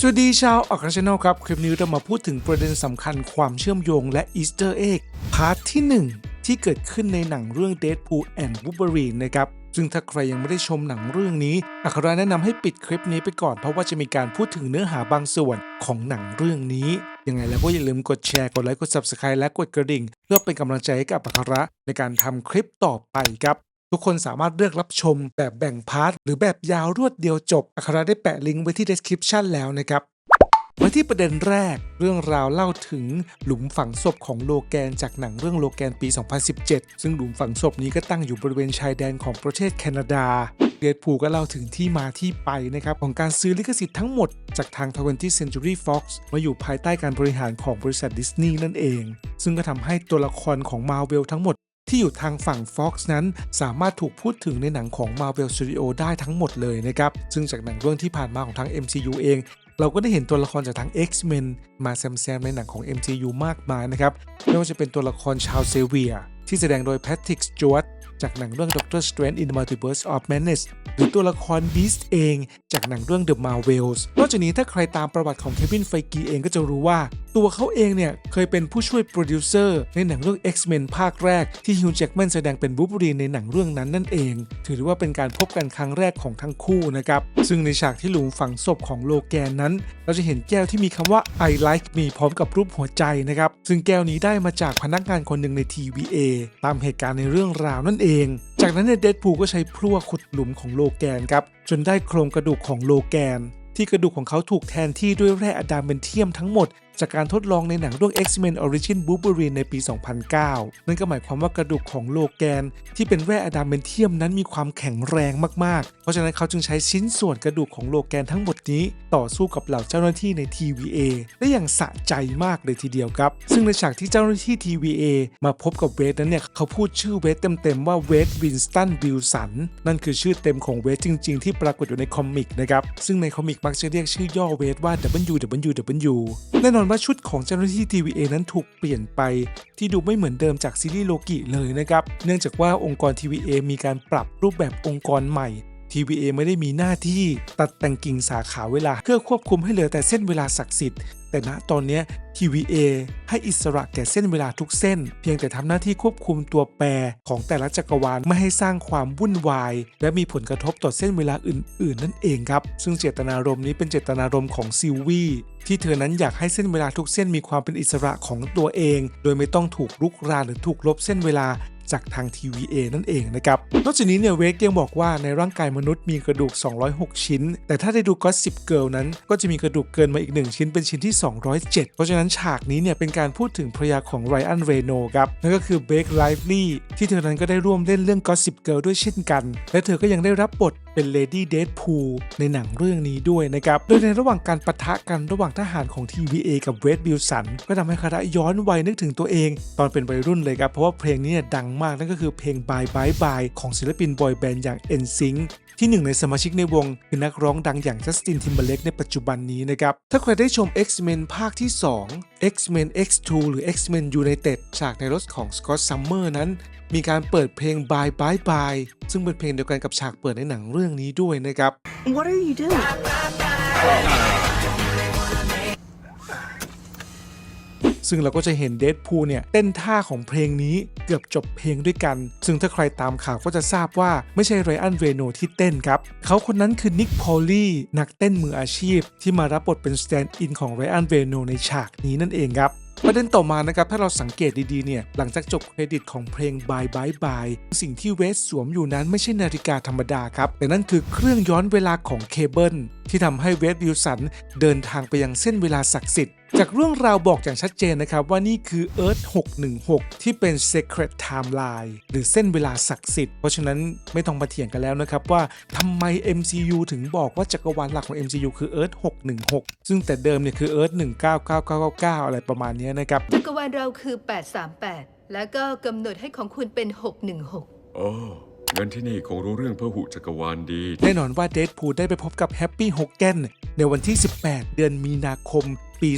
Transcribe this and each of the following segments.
สวัสดีชาวออกช n นลครับ คลิปนี้เรามาพูดถึงประเด็นสำคัญความเชื่อมโยงและอีสเตอร์เอ็กพาร์ทที่ 1 ที่เกิดขึ้นในหนังเรื่อง Deadpool and Wolverine นะครับ ซึ่งถ้าใครยังไม่ได้ชมหนังเรื่องนี้ อัคราแนะนำให้ปิดคลิปนี้ไปก่อน เพราะว่าจะมีการพูดถึงเนื้อหาบางส่วนของหนังเรื่องนี้ ยังไงแล้วก็อย่าลืมกดแชร์ กดไลค์ กด Subscribe และกดกระดิ่ง เพื่อเป็นกำลังใจให้กับอัคราในการทำคลิปต่อไปครับ ทุกคนสามารถเลือกรับชมแบบแบ่งพาร์ทหรือแบบยาวรวดเดียวจบ อัคราได้แปะลิงก์ไว้ที่ description แล้วนะครับมาที่ประเด็นแรกเรื่องราวเล่าถึงหลุมฝังศพของโลแกนจากหนังเรื่องโลแกนปี 2017 ซึ่งหลุมฝังศพนี้ก็ตั้งอยู่บริเวณชายแดนของประเทศแคนาดาเดดพูก็เล่าถึงที่มาที่ไปนะครับ ของการซื้อลิขสิทธิ์ทั้งหมดจากทาง 20th Century Fox มาอยู่ภายใต้การบริหารของบริษัทดิสนีย์นั่นเอง ซึ่งก็ทำให้ตัวละครของมาเวลทั้งหมด ที่อยู่ทางฝั่ง Fox นั้น สามารถถูกพูดถึงในหนังของ Marvel Studio ได้ทั้งหมดเลยนะครับ ซึ่งจากหนังเรื่องที่ผ่านมาของทาง MCU เอง เราก็ได้เห็นตัวละครจากทาง X-Men มาแซมๆในหนังของ MCU มากมายนะครับ ไม่ว่าจะเป็นตัวละครชาวเซเวีย ที่แสดงโดย Patrick Stewart จากหนังเรื่อง Doctor Strange in the Multiverse of Madness หรือตัวละคร Beast เอง จากหนังเรื่อง The Marvels นอกจากนี้ถ้าใครตามประวัติของเควินไฟกีเองก็จะรู้ว่าตัวเขาเองเนี่ยเคยเป็นผู้ช่วยโปรดิวเซอร์ในหนังเรื่อง X-Men ภาคแรก ที่ฮิวจ์แจ็กแมนแสดงเป็นบูบูรีในหนังเรื่องนั้นนั่นเอง ถือว่าเป็นการพบกันครั้งแรกของทั้งคู่นะครับ ซึ่งในฉากที่หลุมฝังศพของโลแกนนั้น เราจะเห็นแก้วที่มีคำว่า I like me พร้อมกับรูปหัวใจนะครับซึ่งแก้วนี้ได้มาจากพนักงานคนหนึ่งใน TVA ตามเหตุการณ์ในเรื่องราวนั่นเอง จากนั้นในเดดพูก็ใช้พลั่วขุดหลุมของโลแกนครับจนได้โครงกระดูกของโลแกนที่กระดูกของเขาถูกแทนที่ด้วยแร่อะดามเมนเทียมทั้งหมด จากการทดลองในหนังเรื่อง X-Men Origin Wolverine ในปี 2009 นั่นก็หมายความว่ากระดูกของโลแกน ที่เป็นแร่อะดามเมนเทียมนั้นมีความแข็งแรงมากๆ เพราะฉะนั้นเขาจึงใช้ชิ้นส่วนกระดูกของโลแกนทั้งหมดนี้ ต่อสู้กับเหล่าเจ้าหน้าที่ใน TVA ได้อย่างสะใจมากเลยทีเดียวครับ ซึ่งในฉากที่เจ้าหน้าที่ TVA มาพบกับเวทนั้นเนี่ยเขาพูดชื่อเวทเต็มๆว่าเวทวินสตันวิลสันนั่นคือชื่อเต็มของเวทจริง ๆ ที่ปรากฏอยู่ในคอมิกนะครับซึ่งในคอมิกมักจะเรียกชื่อย่อเวทว่า WWW แน่นอนว่าชุดของเจ้าหน้าที่ TVA นั้นถูกเปลี่ยนไป ที่ดูไม่เหมือนเดิมจากซีรีส์โลกิเลยนะครับ เนื่องจากว่าองค์กร TVA มีการปรับรูปแบบองค์กรใหม่ TVA ไม่ได้มีหน้าที่ตัดแต่งกิ่งสาขาเวลา เพื่อควบคุมให้เหลือแต่เส้นเวลาศักดิ์สิทธิ์ แต่ณตอนนี้ TVA ให้อิสระแก่เส้นเวลาทุกเส้น เพียงแต่ทำหน้าที่ควบคุมตัวแปรของแต่ละจักรวาลไม่ให้สร้างความวุ่นวาย และมีผลกระทบต่อเส้นเวลาอื่น ๆ นั่นเองครับ ซึ่งเจตนารมณ์นี้เป็นเจตนารมณ์ของซิลวีที่เธอนั้นอยากให้เส้นเวลาทุกเส้นมีความเป็นอิสระของตัวเอง โดยไม่ต้องถูกลุกรานหรือถูกลบเส้นเวลา จากทาง TVA นั่นเองนะครับ นอกจากนี้เนี่ยเวกยังบอกว่าในร่างกายมนุษย์มีกระดูก 206 ชิ้น แต่ถ้าได้ดูก็สิบเกิลนั้น ก็จะมีกระดูกเกินมาอีก 1 ชิ้นเป็นชิ้นที่ 207 เพราะฉะนั้นฉากนี้เนี่ยเป็นการพูดถึงภรรยาของไรอันเรโนครับนั่นก็คือเบคไลฟ์ลี่ที่เธอนั้นก็ได้ร่วมเล่นเรื่องก็สิบเกิลด้วยเช่นกัน และเธอก็ยังได้รับบทเป็นเลดี้เดดพูลในหนังเรื่องนี้ด้วยนะครับ โดยในระหว่างการปะทะกันระหว่างทหารของ TVA กับเวดวิลสันก็ทำให้คาระย้อนวัยนึกถึงตัวเอง ตอนเป็นวัยรุ่นเลยครับ เพราะว่าเพลงนี้ดังมากนั่นก็คือเพลง Bye Bye Bye ของศิลปินบอยแบนด์อย่าง NSYNC ที่หนึ่งในสมาชิกในวง คือนักร้องดังอย่างจัสตินทิมเบเลกในปัจจุบันนี้นะครับ ถ้าใครได้ชม X-Men ภาคที่ 2 X-Men X2 หรือ X-Men United ฉากในรถของ Scott Summer นั้น มีการเปิดเพลง Bye Bye Bye ซึ่งเป็นเพลงเดียวกันกับฉากเปิดในหนังเรื่องนี้ด้วยนะครับ What are you doing? ซึ่งเราก็จะเห็นเด p พูเนี่ยเต้นท่าของเพลงนี้เกือบจบเพลงด้วยกัน ซึ่งถ้าใครตามข่าวก็จะทราบว่าไม่ใช่ไรอันเรโนที่เต้นครับ เขาคนนั้นคือนิกพอลลี่นักเต้นมืออาชีพ ที่มารับบทเป็นสแตนด์อินของไรอันเรโนในฉากนี้นั่นเองครับประเด็นต่อมานะครับ ถ้าเราสังเกตดีๆเนี่ย หลังจากจบเครดิตของเพลง Bye Bye Bye สิ่งที่เวสสวมอยู่นั้นไม่ใช่นาฬิกาธรรมดาครับ แต่นั่นคือเครื่องย้อนเวลาของเคเบิล ที่ทำให้เวสวิลสันเดินทางไปยังเส้นเวลาศักดิ์สิทธิ์ จากเรื่องราวบอกอย่างชัดเจนนะครับว่านี่คือ Earth 616 ที่เป็น Secret Timeline หรือเส้นเวลาศักดิ์สิทธิ์ เพราะฉะนั้นไม่ต้องมาเถียงกันแล้วนะครับว่าทำไม MCU ถึงบอกว่าจักรวาลหลักของ MCU คือ Earth 616 ซึ่งแต่เดิมเนี่ยคือ Earth 199999 อะไรประมาณเนี้ยนะครับ จักรวาลเราคือ 838 แล้วก็กำหนดให้ของคุณเป็น 616 โอ้ งั้นที่นี่คงรู้เรื่องพหุจักรวาลดี แน่นอนว่าเด p พูได้ไปพบกับแฮปปี้ฮ g แกนในวันที่ 18 เดือนมีนาคมปี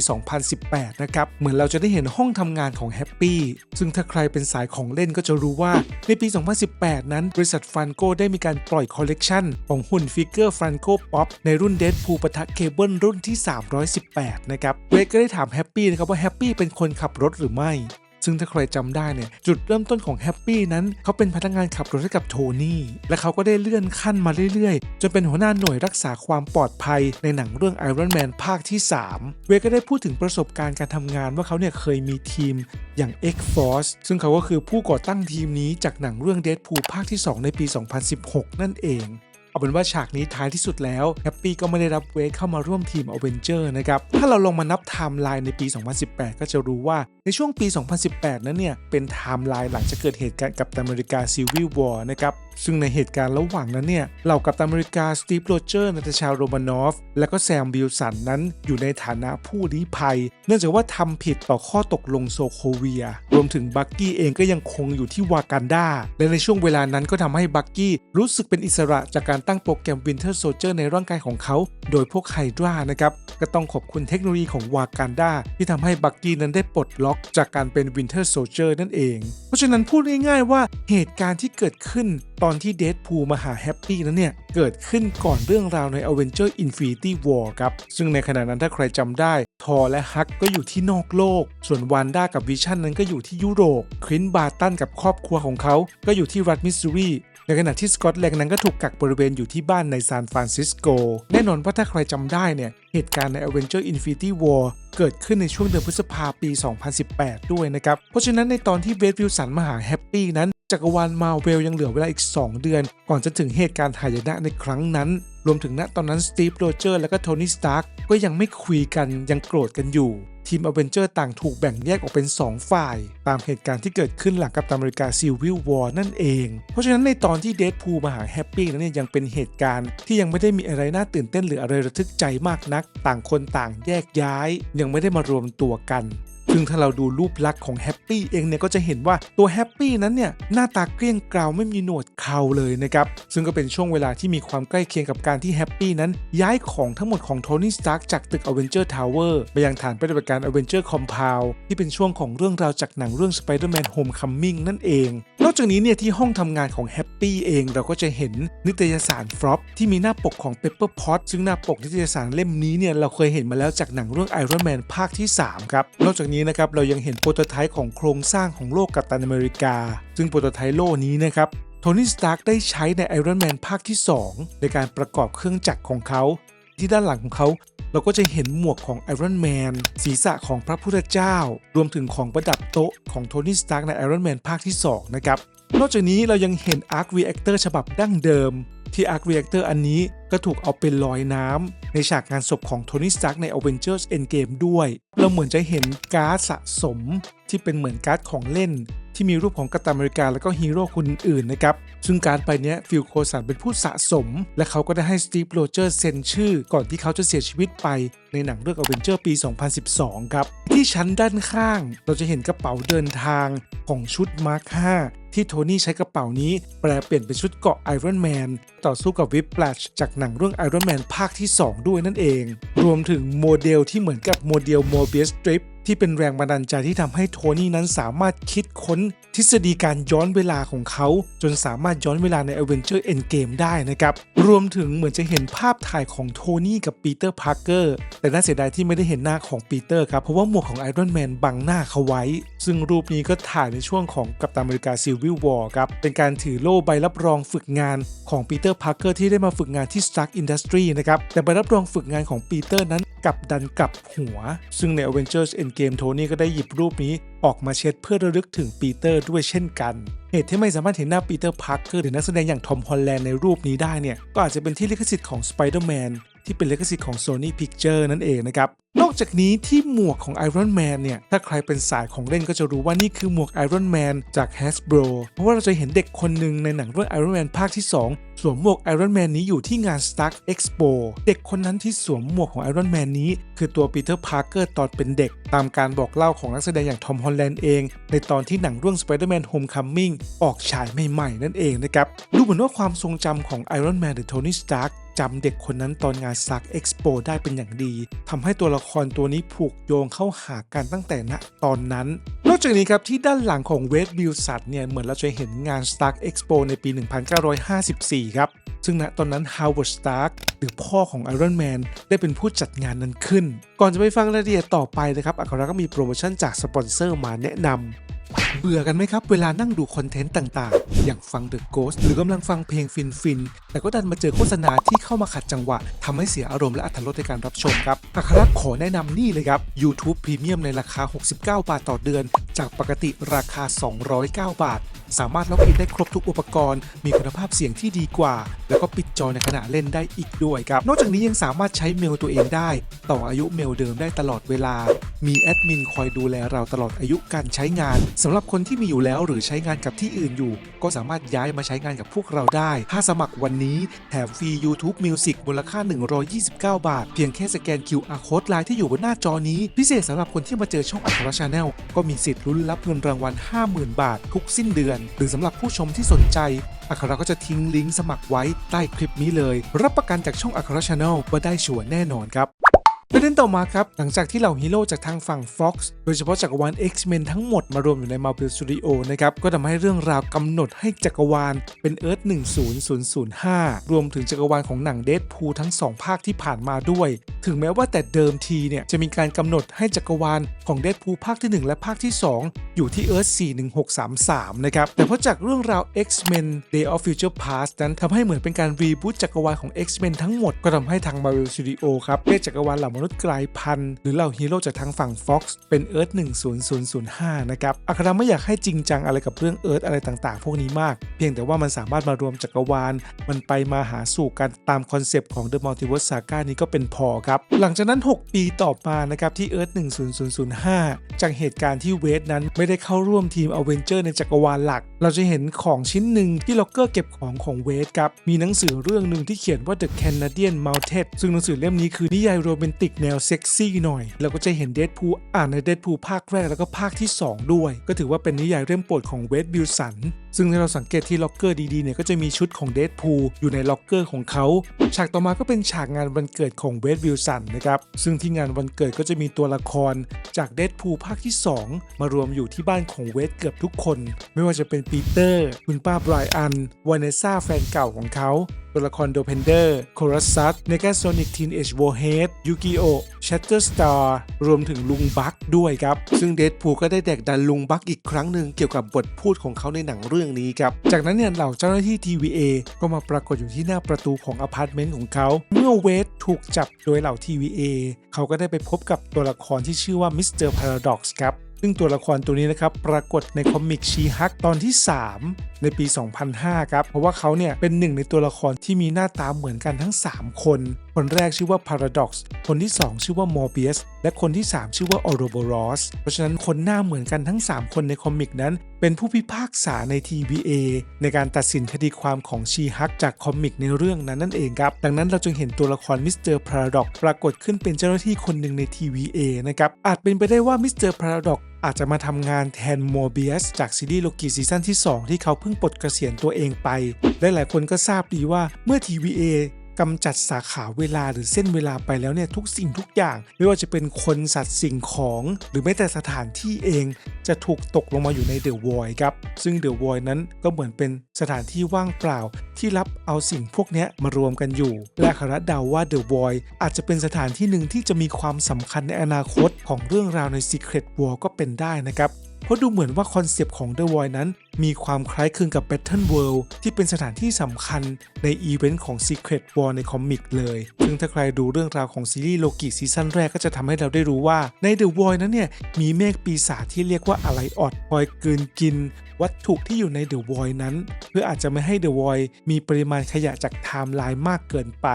2018 นะครับ เหมือนเราจะได้เห็นห้องทำงานของแฮปปี้ ซึ่งถ้าใครเป็นสายของเล่นก็จะรู้ว่าในปี 2018 นั้น บริษัทฟันโกได้มีการปล่อยคอลเลกชันของหุ่นฟิกเกอร์ฟันโกป๊อปในรุ่นเด p พูปะทะเคเบิลรุ่นที่ 318 นะครับ เวกก็ได้ถามแฮปปี้นะครับว่าแฮปปี้เป็นคนขับรถหรือไม่ ซึ่งถ้าใครจำได้เนี่ยจุดเริ่มต้นของแฮปปี้นั้นเขาเป็นพนักงานขับรถให้กับโทนี่และเขาก็ได้เลื่อนขั้นมาเรื่อยๆ จนเป็นหัวหน้าหน่วยรักษาความปลอดภัยในหนังเรื่อง Iron Man ภาคที่ 3 เวก็ได้พูดถึงประสบการณ์การทำงานว่าเขาเนี่ยเคยมีทีมอย่าง X-Force ซึ่งเขาก็คือผู้ก่อตั้งทีมนี้จากหนังเรื่อง Deadpool ภาคที่ 2 ในปี 2016 นั่นเองเอาเป็นว่าฉากนี้ท้ายที่สุดแล้วแฮปปี้ก็ไม่ได้รับเวทเข้ามาร่วมทีมอเวนเจอร์นะครับ ถ้าเราลองมานับไทม์ไลน์ในปี 2018 ก็จะรู้ว่าในช่วงปี 2018 นั้นเนี่ย เป็นไทม์ไลน์หลังจากเกิดเหตุการณ์กับอเมริกาซีวิลวอร์นะครับ ซึ่งในเหตุการณ์ระหว่างนั้นเนี่ย เหล่ากับอเมริกาสตีฟโรเจอร์นาตาชาโรมานอฟ และก็แซมบิลสันนั้นอยู่ในฐานะผู้ลี้ภัย เนื่องจากว่าทำผิดต่อข้อตกลงโซโคเวีย รวมถึงบักกี้เองก็ยังคงอยู่ที่วากันดา และในช่วงเวลานั้นก็ทำให้บักกี้รู้สึกเป็นอิสระจากการตั้งโปรแกรม Winter Soldier ในร่างกายของเขา โดยพวกไฮดรานะครับ ก็ต้องขอบคุณเทคโนโลยีของวากันดาที่ทำให้บักกี้นั้นได้ปลดล็อกจากการเป็นวินเทอร์โซเจอร์นั่นเอง เพราะฉะนั้นพูดง่ายๆว่าเหตุการณ์ที่เกิดขึ้นตอนที่เดดพูมาหาแฮปปี้นั้นเนี่ย เกิดขึ้นก่อนเรื่องราวใน Avenger Infinity War ครับ ซึ่งในขณะนั้นถ้าใครจำได้ ทอและฮักก็อยู่ที่นอกโลก ส่วนวันด้ากับวิชั่นนั้นก็อยู่ที่ยุโรปครินบาตันกับครอบครัวของเขา ก็อยู่ที่รัฐมิสซูรีในขณะที่สกอตแลนด์นั้นก็ถูกกักบริเวณอยู่ที่บ้านในซานฟรานซิสโก แน่นอนว่าถ้าใครจำได้เนี่ย เหตุการณ์ใน Avenger Infinity War เกิดขึ้นในช่วงเดือนพฤษภาปี 2018 ด้วยนะครับ เพราะฉะนั้นในตอนที่เวดวิลสันมาหาแฮปปี้นั้น จักรวาลมาเวลยังเหลือเวลาอีก 2 เดือน ก่อนจะถึงเหตุการณ์หายนะในครั้งนั้น รวมถึงณตอนนั้นสตีฟโรเจอร์และก็โทนี่สตาร์กก็ยังไม่คุยกันยังโกรธกันอยู่ ทีมอเวนเจอร์ต่างถูกแบ่งแยกออกเป็น 2 ฝ่าย ตามเหตุการณ์ที่เกิดขึ้นหลังกับตอเมริกาซีวิลวอร์นั่นเอง เพราะฉะนั้นในตอนที่เด p พูมาหาแฮปปี้นั้นเนี่ยยังเป็นเหตุการณ์ที่ยังไม่ได้มีอะไรน่าตื่นเต้นหรืออะไรระทึกใจมากนัก ต่างคนต่างแยกย้าย ยังไม่ได้มารวมตัวกัน ซึ่งถ้าเราดูรูปลักษณ์ของแฮปปี้เองเนี่ยก็จะเห็นว่าตัวแฮปปี้นั้นเนี่ยหน้าตาเกลี้ยงเกลาไม่มีหนวดเคราเลยนะครับ ซึ่งก็เป็นช่วงเวลาที่มีความใกล้เคียงกับการที่แฮปปี้นั้นย้ายของทั้งหมดของโทนี่สตาร์กจากตึกอเวนเจอร์ทาวเวอร์ไปยังฐานปฏิบัติการอเวนเจอร์คอมพาวที่เป็นช่วงของเรื่องราวจากหนังเรื่อง Spider-Man Homecoming นั่นเอง อกจากนี้เนี่ยที่ห้องทำงานของแฮปปี้เองเราก็จะเห็นนิตยสารฟรอปที่มีหน้าปกของ Pepper Pot ซึ่งหน้าปกนิตยสารเล่มนี้เนี่ยเราเคยเห็นมาแล้วจากหนังเรื่อง Iron Man ภาคที่ 3 ครับ นอกจากนี้นะครับเรายังเห็นโปรโตไทป์ของโครงสร้างของโลกกัปตันอเมริกา ซึ่งโปรโตไทป์โลกนี้นะครับโทนี่สตาร์กได้ใช้ใน Iron Man ภาคที่ 2 ในการประกอบเครื่องจักรของเขา ที่ด้านหลังของเขา เราก็จะเห็นหมวกของ Iron Man ศีรษะของพระพุทธเจ้า รวมถึงของประดับโต๊ะของโทนี่สตาร์กใน Iron Man ภาคที่ 2 นะครับ นอกจากนี้เรายังเห็น Arc Reactor ฉบับดั้งเดิม ที่ Arc Reactor อันนี้ก็ถูกเอาเป็นลอยน้ำในฉากงานศพของโทนี่สตาร์กใน Avengers Endgame ด้วย เราเหมือนจะเห็นการ์ดสะสมที่เป็นเหมือนการ์ดของเล่น ที่มีรูปของกัปตันอเมริกาและก็ฮีโร่คนอื่นๆนะครับ ซึ่งการดใบเนี้ยฟิลโคสันเป็นผู้สะสม และเขาก็ได้ให้สตีฟโรเจอร์เซ็นชื่อ ก่อนที่เขาจะเสียชีวิตไปในหนังเรื่อง a v e n g e r ปี 2012 ครับ ที่ชั้นด้านข้าง เราจะเห็นกระเป๋าเดินทางของชุดมาร์ค5ที่โทนี่ใช้กระเป๋านี้แปลเปลี่ยนเป็นชุดเกาะไอรอนแมนต่อสู้กับวิปแ a ชจากหนังเรื่อง Iron Man ภาคที่ 2 ด้วยนั่นเอง รวมถึงโมเดลที่เหมือนกับโมเดล Mobius Strip ที่เป็นแรงบันดาลใจที่ทำให้โทนี่นั้นสามารถคิดค้นทฤษฎีการย้อนเวลาของเขา จนสามารถย้อนเวลาใน Avenger Endgame ได้นะครับ รวมถึงเหมือนจะเห็นภาพถ่ายของโทนี่กับปีเตอร์พาร์เกอร์แต่น่าเสียดายที่ไม่ได้เห็นหน้าของปีเตอร์ครับ เพราะว่าหมวกของไอรอนแมนบังหน้าเขาไว้ ซึ่งรูปนี้ก็ถ่ายในช่วงของกัปตันอเมริกาซีวิลวอร์ครับเป็นการถือโล่ใบรับรองฝึกงานของปีเตอร์พาร์เกอร์ที่ได้มาฝึกงานที่ Stark Industry นะครับแต่ใบรับรองฝึกงานของปีเตอร์นั้น กับดันกลับหัว ซึ่งใน Avengers Endgame โทนี่ก็ได้หยิบรูปนี้ออกมาเช็ดเพื่อระลึกถึงปีเตอร์ด้วยเช่นกันเหตุที่ไม่สามารถเห็นหน้าปีเตอร์พาร์เกอร์หรือนักแสดงอย่างทอมฮอลแลนด์ในรูปนี้ได้เนี่ย ก็อาจจะเป็นที่ลิขสิทธิ์ของสไปเดอร์แมน ที่เป็นลิขสิทธิ์ของ Sony Picture นั่นเองนะครับ นอกจากนี้ที่หมวกของ Iron Man เนี่ย ถ้าใครเป็นสายของเล่นก็จะรู้ว่านี่คือหมวก Iron Man จาก Hasbro เพราะว่าเราจะเห็นเด็กคนหนึ่งในหนังเรื่อง Iron Man ภาคที่ 2 สวมหมวก Iron Man นี้อยู่ที่งาน Stark Expo เด็กคนนั้นที่สวมหมวกของ Iron Man นี้ คือตัว Peter Parker ตอนเป็นเด็ก ตามการบอกเล่าของนักแสดงอย่างทอมฮอลแลนด์เอง ในตอนที่หนังเรื่อง Spider-Man Homecoming ออกฉายใหม่ๆ นั่นเองนะครับ ดูเหมือนว่าความทรงจำของ Iron Man หรือ Tony Stark จำเด็กคนนั้นตอนงาน Stark Expo ได้เป็นอย่างดีทำให้ตัวละครตัวนี้ผูกโยงเข้าหากันตั้งแต่ณตอนนั้น นอกจากนี้ครับที่ด้านหลังของเว e บิลสัตเนี่ยเหมือนเราจะเห็นงาน Stark Expo ในปี 1954 ครับ ซึ่งณตอนนั้น Howard Stark หรือพ่อของ Iron Man ได้เป็นผู้จัดงานนั้นขึ้น ก่อนจะไปฟังรายละเอียดต่อไปนะครับอัคราก็มีโปรโมชั่นจากสปอนเซอร์มาแนะนำเบื่อกันไหมครับ เวลานั่งดูคอนเทนต์ต่างๆ อย่างฟัง The Ghost หรือกำลังฟังเพลงฟินๆแต่ก็ดันมาเจอโฆษณาที่เข้ามาขัดจังหวะทำให้เสียอารมณ์และอรรถรสในการรับชมครับอัคราขอแนะนำนี่เลยครับ YouTube Premium ในราคา 69 บาทต่อเดือน จากปกติราคา 209 บาท สามารถล็อกอินได้ครบทุกอุปกรณ์ มีคุณภาพเสียงที่ดีกว่า แล้วก็ปิดจอในขณะเล่นได้อีกด้วยครับ นอกจากนี้ยังสามารถใช้เมลตัวเองได้ ต่ออายุเมลเดิมได้ตลอดเวลา มีแอดมินคอยดูแลเราตลอดอายุการใช้งานสำหรับคนที่มีอยู่แล้วหรือใช้งานกับที่อื่นอยู่ ก็สามารถย้ายมาใช้งานกับพวกเราได้ ถ้าสมัครวันนี้แถมฟรี YouTube Music มูลค่า 129 บาท เพียงแค่สแกน QR Code ไลน์ที่อยู่บนหน้าจอนี้ พิเศษสำหรับคนที่มาเจอช่องอัครชาแนลก็มีสิทธิ์ลุ้นรับเงินรางวัล 50,000 บาททุกสิ้นเดือนหรือสำหรับผู้ชมที่สนใจ อัคราก็จะทิ้งลิงก์สมัครไว้ใต้คลิปนี้เลย รับประกันจากช่องอัครชาแนลว่าได้ชัวร์แน่นอนครับ ประเด็นต่อมาครับ หลังจากที่เหล่าฮีโร่จากทางฝั่ง Fox โดยเฉพาะจักรวาล X-Men ทั้งหมดมารวมอยู่ใน Marvel Studio นะครับ ก็ทำให้เรื่องราวกำหนดให้จักรวาลเป็น Earth 10005 รวมถึงจักรวาลของหนังเด p พูทั้ง 2 ภาคที่ผ่านมาด้วย ถึงแม้ว่าแต่เดิมทีเนี่ยจะมีการกำหนดให้จักรวาลของเด p พูภาคที่ 1 และภาคที่ 2 อยู่ที่ Earth 41633 นะครับ แต่เพราะจากเรื่องราว X-Men Day of Future Past นั้นทำให้เหมือนเป็นการรีบูตจักรวาลของ X-Men ทั้งหมดก็ทำให้ทาง Marvel Studio ครับเรียกจักรวาลเหล่านุษย์กลายพันธุ์หรือเหล่าฮีโร่จากทางฝั่ง Fox เป็น Earth 10005 นะครับอัคราไม่อยากให้จริงจังอะไรกับเรื่อง Earth อะไรต่างๆ พวกนี้มาก เพียงแต่ว่ามันสามารถมารวมจักรวาล มันไปมาหาสู่กันตามคอนเซปต์ของ The Multiverse Saga นี้ก็เป็นพอครับ หลังจากนั้น 6 ปีต่อมานะครับที่ Earth 10005 จากเหตุการณ์ที่เวทนั้นไม่ได้เข้าร่วมทีมอเวนเจอร์ในจักรวาลหลัก เราจะเห็นของชิ้นหนึ่งที่ล็อกเกอร์เก็บของของเวทครับมีหนังสือเรื่องหนึ่งที่เขียนว่า The Canadian Mounted ซึ่งหนังสือเล่มนี้คือนิยายโรแมนติกแนวเซ็กซี่หน่อย แล้วก็จะเห็นเดดพูอ่านในเดดพูภาคแรกแล้วก็ภาคที่ 2 ด้วย ก็ถือว่าเป็นนิยายเล่มโปรดของเวทบิลสันซึ่งถ้าเราสังเกตที่ล็อกเกอร์ดีๆเนี่ยก็จะมีชุดของเดดพูอยู่ในล็อกเกอร์ของเขา ฉากต่อมาก็เป็นฉากงานวันเกิดของเวทบิลสันนะครับ ซึ่งที่งานวันเกิดก็จะมีตัวละครจากเดดพูภาคที่ 2 มารวมอยู่ที่บ้านของเวทเกือบทุกคน ไม่ว่าจะเป็นปีเตอร์ คุณป้าไบรอันวานเนซ่าแฟนเก่าของเขา ตัวละครโดเพนเดอร์โครัสซัสเนกาโซนิกทีนเอชโวเฮดยูกิโอชัตเตอร์สตาร์รวมถึงลุงบักด้วยครับ ซึ่งเดดพูก็ได้แดกดันลุงบักอีกครั้งหนึ่งเกี่ยวกับบทพูดของเขาในหนังเรื่องนี้ครับ จากนั้นเนี่ยเหล่าเจ้าหน้าที่ TVA ก็มาปรากฏอยู่ที่หน้าประตูของอพาร์ตเมนต์ของเขา เมื่อเวทถูกจับโดยเหล่า TVA เขาก็ได้ไปพบกับตัวละครที่ชื่อว่ามิสเตอร์พาราด็อกซ์ครับ ซึ่งตัวละครตัวนี้นะครับปรากฏในคอมิกชีฮักตอนที่ 3 ในปี 2005 ครับ เพราะว่าเขาเนี่ยเป็นหนึ่งในตัวละครที่มีหน้าตาเหมือนกันทั้ง 3 คน คนแรกชื่อว่า Paradox คนที่ 2 ชื่อว่า Morbius และคนที่ 3 ชื่อว่า Ouroboros เพราะฉะนั้นคนหน้าเหมือนกันทั้ง 3 คนในคอมิกนั้น เป็นผู้พิพากษาใน TVA ในการตัดสินคดีความของชีฮักจากคอมิกในเรื่องนั้นนั่นเองครับ ดังนั้นเราจึงเห็นตัวละครมิสเตอร์พาราดอกปรากฏขึ้นเป็นเจ้าหน้าที่คนหนึ่งใน TVA นะครับ อาจเป็นไปได้ว่ามิสเตอร์พาราดอกอาจจะมาทำงานแทนโมเบียสจากซีรีส์โลกีซีซั่นที่ 2 ที่เขาเพิ่งปลดเกษียณตัวเองไป และหลายคนก็ทราบดีว่าเมื่อ TVA กำจัดสาขาเวลาหรือเส้นเวลาไปแล้วเนี่ยทุกสิ่งทุกอย่าง ไม่ว่าจะเป็นคนสัตว์สิ่งของ หรือแม้แต่สถานที่เอง จะถูกตกลงมาอยู่ในเดอะวอยครับ ซึ่งเดอะวอยนั้นก็เหมือนเป็นสถานที่ว่างเปล่า ที่รับเอาสิ่งพวกนี้มารวมกันอยู่ และคณะเดาว่าเดอะวอยอาจจะเป็นสถานที่หนึ่งที่จะมีความสำคัญในอนาคตของเรื่องราวใน Secret War ก็เป็นได้นะครับ เพราะดูเหมือนว่าคอนเซปต์ของ The Void นั้น มีความคล้ายคลึงกับ Battle World ที่เป็นสถานที่สำคัญในอีเวนต์ของ Secret War ในคอมิกเลย ซึ่งถ้าใครดูเรื่องราวของซีรีส์โลกิซีซั่นแรกก็จะทำให้เราได้รู้ว่าใน The Void นั้นเนี่ย มีเมฆปีศาจที่เรียกว่าอะไรออดคอยกลืนกิน วัตถุที่อยู่ใน The Void นั้น เพื่ออาจจะไม่ให้ The Void มีปริมาณขยะจากไทม์ไลน์มากเกินไป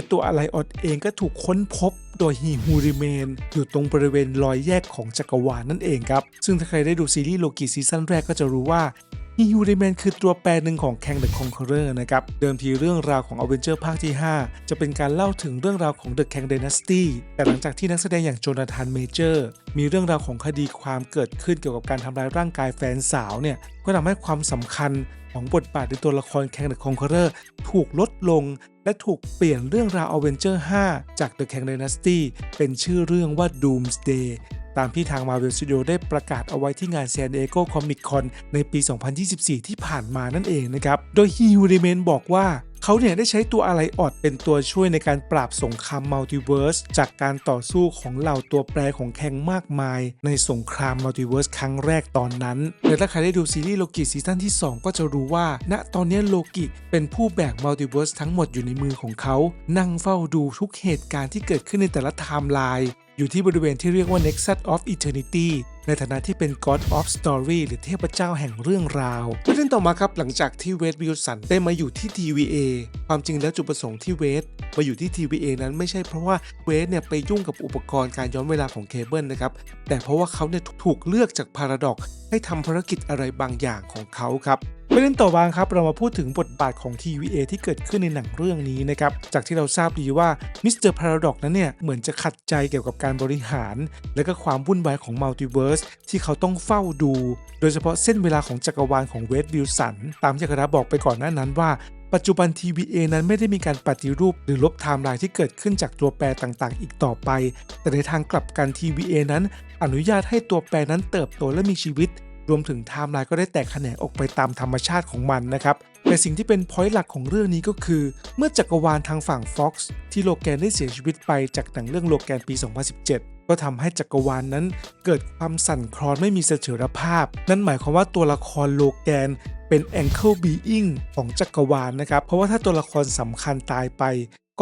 และตัวอะไรออดเองก็ถูกค้นพบโดยฮีฮูริเมน อยู่ตรงบริเวณรอยแยกของจักรวาลนั่นเองครับ ซึ่งถ้าใครได้ดูซีรีส์โลกิซีซั่นแรกก็จะรู้ว่า He Who Remains คือตัวแปรหนึ่งของ Kang the Conqueror นะครับ เดิมทีเรื่องราวของ Avenger ภาคที่ 5 จะเป็นการเล่าถึงเรื่องราวของ The Kang Dynasty แต่หลังจากที่นักแสดงอย่างโจนาธานเมเจอร์ มีเรื่องราวของคดีความเกิดขึ้นเกี่ยวกับการทำร้ายร่างกายแฟนสาวเนี่ย ก็ทำให้ความสำคัญของบทบาทในตัวละคร Kang the Conqueror ถูกลดลง และถูกเปลี่ยนเรื่องราว Avenger 5จาก The Kang Dynasty เป็นชื่อเรื่องว่า Doomsday ตามที่ทาง Marvel Studio ได้ประกาศเอาไว้ที่งาน San Diego Comic Con ในปี 2024 ที่ผ่านมานั่นเองนะครับ โดย He Who Remains บอกว่าเขาเนี่ยได้ใช้ตัวอะไรออดเป็นตัวช่วยในการปราบสงครามมัลติเวิร์สจากการต่อสู้ของเหล่าตัวแปรของแคงมากมาย ในสงครามมัลติเวิร์สครั้งแรกตอนนั้นและถ้าใครได้ดูซีรีส์โลกิซีซั่นที่ 2 ก็จะรู้ว่า ณตอนนี้โลกิเป็นผู้แบกมัลติเวิร์สทั้งหมดอยู่ในมือของเขา นั่งเฝ้าดูทุกเหตุการณ์ที่เกิดขึ้นในแต่ละไทม์ไลน์ อยู่ที่บริเวณที่เรียกว่า Nexus of Eternity ในฐานะที่เป็น God of Story หรือเทพเจ้าแห่งเรื่องราวประเด็นต่อมาครับหลังจากที่เวดวิลสันได้มาอยู่ที่ TVA ความจริงแล้วจุดประสงค์ที่เวดมาอยู่ที่ TVA นั้นไม่ใช่เพราะว่าเวดเนี่ยไปยุ่งกับอุปกรณ์การย้อนเวลาของเคเบิลนะครับ แต่เพราะว่าเขาเนี่ยถูกเลือกจากพาราดอกให้ทำภารกิจอะไรบางอย่างของเขาครับ ประเด็นต่อมาครับเรามาพูดถึงบทบาทของ TVA ที่เกิดขึ้นในหนังเรื่องนี้นะครับจากที่เราทราบดีว่ามิสเตอร์พาราดอกนั้นเนี่ยเหมือนจะขัดใจเกี่ยวกับการบริหาร และก็ความวุ่นวายของมัลติเวิร์สที่เขาต้องเฝ้าดู โดยเฉพาะเส้นเวลาของจักรวาลของเวดวิลสันตามที่คณะบอกไปก่อนหน้านั้นว่าปัจจุบัน TVA นั้นไม่ได้มีการปฏิรูปหรือลบไทม์ไลน์ที่เกิดขึ้นจากตัวแปรต่างๆ อีกต่อไป แต่ในทางกลับกัน TVA นั้น อนุญาตให้ตัวแปรนั้นเติบโตและมีชีวิต รวมถึงไทม์ไลน์ก็ได้แตกแขนงออกไปตามธรรมชาติของมันนะครับแต่สิ่งที่เป็นพอยต์หลักของเรื่องนี้ก็คือ เมื่อจักรวาลทางฝั่ง Fox ที่โลแกนได้เสียชีวิตไปจากหนังเรื่องโลแกนปี 2017ก็ทำให้จักรวาลนั้นเกิดความสั่นคลอนไม่มีเสถียรภาพ นั่นหมายความว่าตัวละครโลแกนเป็น ankle being ของจักรวาลนะครับ เพราะว่าถ้าตัวละครสำคัญตายไป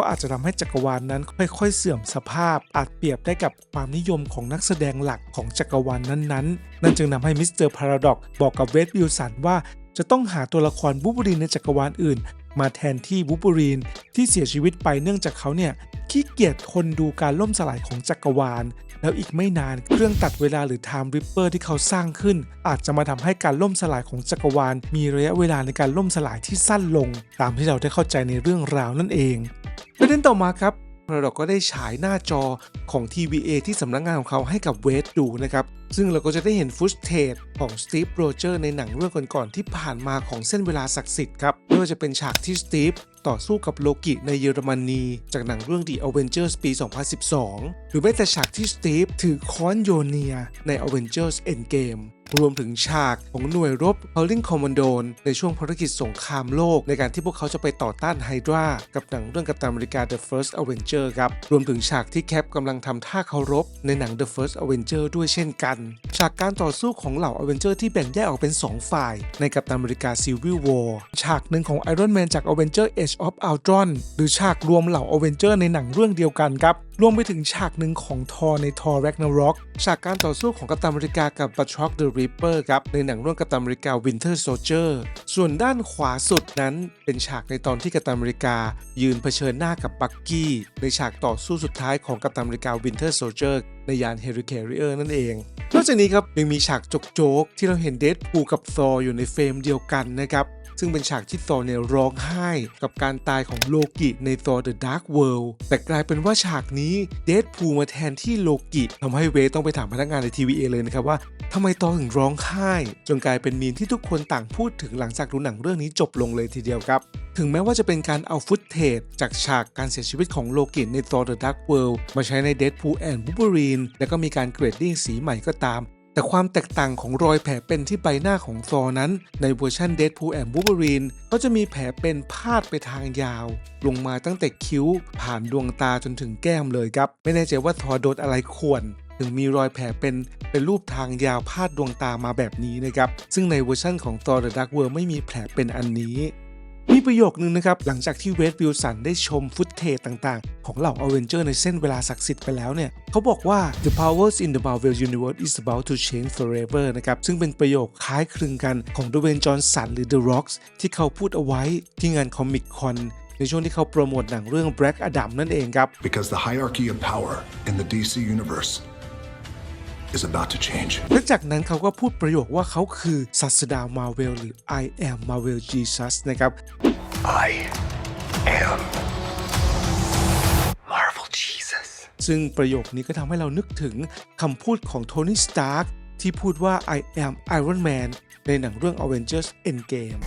ก็อาจจะทำให้จักรวาลนั้นค่อยๆเสื่อมสภาพ อาจเปรียบได้กับความนิยมของนักแสดงหลักของจักรวาลนั้นๆ นั่นจึงทำให้มิสเตอร์พาราดอกบอกกับเวสวิลสันว่า จะต้องหาตัวละครบูบูรีนในจักรวาลอื่น มาแทนที่บูบูรีนที่เสียชีวิตไปเนื่องจากเขาเนี่ยขี้เกียจทนดูการล่มสลายของจักรวาล แล้วอีกไม่นานเครื่องตัดเวลาหรือ Time Ripper ที่เขาสร้างขึ้น อาจจะมาทำให้การล่มสลายของจักรวาล มีระยะเวลาในการล่มสลายที่สั้นลง ตามที่เราได้เข้าใจในเรื่องราวนั่นเองประเด็นต่อมาครับ พาราดอกก็ได้ฉายหน้าจอของ TVA ที่สำนักงานของเขาให้กับเวสดูนะครับ ซึ่งเราก็จะได้เห็นฟุตเทจของสตีฟโรเจอร์ในหนังเรื่องก่อนๆที่ผ่านมาของเส้นเวลาศักดิ์สิทธิ์ครับไม่ว่าจะเป็นฉากที่สตีฟต่อสู้กับโลกิในเยอรมนี จากหนังเรื่อง The Avengers ปี 2012 หรือแม้แต่ฉากที่สตีฟถือค้อนโยเนียใน Avengers Endgame รวมถึงฉากของหน่วยรบ Howling Commando ในช่วงภารกิจสงครามโลก ในการที่พวกเขาจะไปต่อต้านไฮดรากับหนังเรื่องกัปตันอเมริกา The First Avenger ครับ รวมถึงฉากที่แคปกำลังทำท่าเคารพ ในหนัง The First Avenger ด้วยเช่นกัน ฉากการต่อสู้ของเหล่า Avenger ที่แบ่งแยกออกเป็น 2 ฝ่าย ในกัปตันอเมริกา Civil War ฉากหนึ่งของ Iron Man จาก Avenger Age of Ultron หรือฉากรวมเหล่า Avenger ในหนังเรื่องเดียวกันครับรวมไปถึงฉากหนึ่งของทอในทอ Ragnarok ฉากการต่อสู้ของกัปตันอเมริกากับบัตช็อกเดอะ Reaper ครับในหนังร่วมกัปตันอเมริกา Winter Soldier ส่วนด้านขวาสุดนั้นเป็นฉากในตอนที่กัปตันอเมริกา ยืนเผชิญหน้ากับบักกี้ในฉากต่อสู้สุดท้ายของกัปตันอเมริกา Winter Soldier ในยาน Helicarrier นั่นเองนอกจากนี้ครับยังมีฉากโจกๆที่เราเห็นเดดพูกับซออยู่ในเฟรมเดียวกันนะครับ ซึ่งเป็นฉากที่ซอเนี่ยร้องไห้ กับการตายของโลกิใน Thor The Dark World แต่กลายเป็นว่าฉากนี้เดดพูมาแทนที่โลกิทำให้เวต้องไปถามพนักงานใน TVA เอเลยนะครับว่าทำไมตอถึงร้องไห้ จนกลายเป็นมีมที่ทุกคนต่างพูดถึงหลังจากดูหนังเรื่องนี้จบลงเลยทีเดียวครับถึงแม้ว่าจะเป็นการเอาฟุตเทจจากฉากการเสียชีวิตของโลกิใน Thor The Dark World มาใช้ใน Deadpool and Wolverine แล้วก็มีการเกรดดิ้งสีใหม่ก็ตาม แต่ความแตกต่างของรอยแผลเป็นที่ใบหน้าของซอร์นั้น ในเวอร์ชัน Deadpool and Wolverine ก็จะมีแผลเป็นพาดไปทางยาว ลงมาตั้งแต่คิ้ว ผ่านดวงตาจนถึงแก้มเลยครับ ไม่แน่ใจว่าทอร์โดนอะไรข่วนถึงมีรอยแผลเป็นเป็นรูปทางยาวพาดดวงตามาแบบนี้นะครับ ซึ่งในเวอร์ชันของ Thor The Dark World ไม่มีแผลเป็นอันนี้ มีประโยคนึงนะครับ หลังจากที่เวดวิลสันได้ชมฟุตเทจต่างๆ ของเหล่าอเวนเจอร์ในเส้นเวลาศักดิ์สิทธิ์ไปแล้วเนี่ย เขาบอกว่า the powers in the Marvel Universe is about to change forever นะครับ ซึ่งเป็นประโยคคล้ายคลึงกันของดเวนจอห์นสันหรือ The Rocks ที่เขาพูดเอาไว้ที่งานคอมิกคอนในช่วงที่เขาโปรโมทหนังเรื่อง Black Adam นั่นเองครับ Because the hierarchy of power in the DC universe is about to change. และจากนั้นเขาก็พูดประโยคว่าเขาคือศาสดามาเวลหรือ I am Marvel Jesus นะครับ I am Marvel Jesus. ซึ่งประโยคนี้ก็ทำให้เรานึกถึงคำพูดของโทนี่ สตาร์กที่พูดว่า I am Iron Man ในหนังเรื่อง Avengers Endgame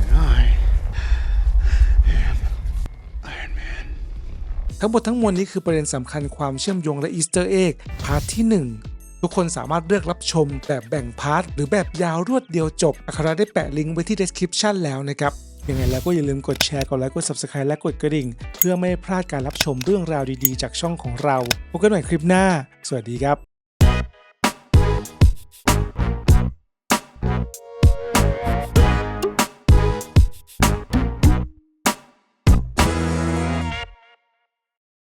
And I am Iron Man. ทั้งหมดทั้งมวลนี้คือประเด็นสำคัญความเชื่อมโยงและอีสเตอร์เอ็กพาร์ทที่ 1ทุกคนสามารถเลือกรับชมแบบแบ่งพาร์ทหรือแบบยาวรวดเดียวจบ อัคราได้แปะลิงก์ไว้ที่ description แล้วนะครับ ยังไงแล้วก็อย่าลืมกดแชร์ กดไลค์ กด subscribe และกดกระดิ่ง เพื่อไม่ให้พลาดการรับชมเรื่องราวดีๆ จากช่องของเรา พบกันใหม่คลิปหน้า สวัสดีครับ